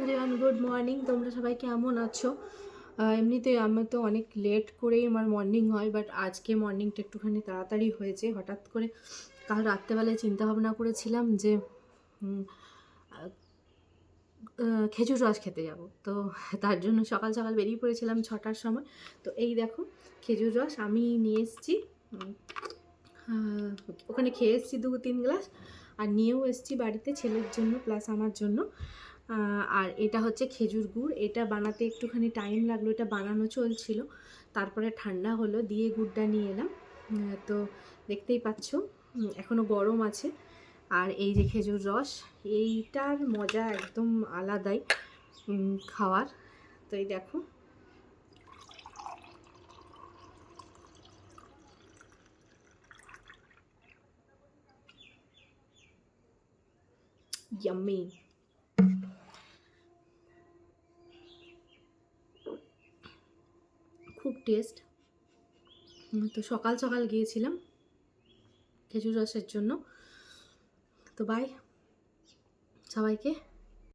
Everyone good morning তোমরা সবাই কেমন আছো? এমনিতে আমি তো অনেক লেট করেই আমার মর্নিং হয় বাট আজকে মর্নিংটা একটুখানি তাড়াতাড়ি হয়েছে। হঠাৎ করে কাল রাত্রেবেলায় চিন্তা ভাবনা করেছিলাম যে খেজুর রস খেতে যাব। তো তার জন্য সকাল সকাল বেরিয়ে পড়েছিলাম ছটার সময়। তো এই দেখো, খেজুর রস আমি নিয়ে এসেছি। ওখানে খেয়ে এসেছি দু তিন গ্লাস, আর নিয়েও এসেছি বাড়িতে ছেলের জন্য প্লাস আমার জন্য। আর এটা হচ্ছে খেজুর গুড়। এটা বানাতে একটুখানি টাইম লাগল, এটা বানানো চলছিল। তারপরে ঠান্ডা হলো, দিয়ে গুড়টা নিয়ে এলাম। তো দেখতেই পাচ্ছ এখনও গরম আছে। আর এই যে খেজুর রস, এইটার মজা একদম আলাদাই খাওয়ার। তো এই দেখো। ইয়াম্মি খুব টেস্ট তো সকাল সকাল গিয়েছিলাম খেজুর রসের জন্য। তো বাই সবাইকে।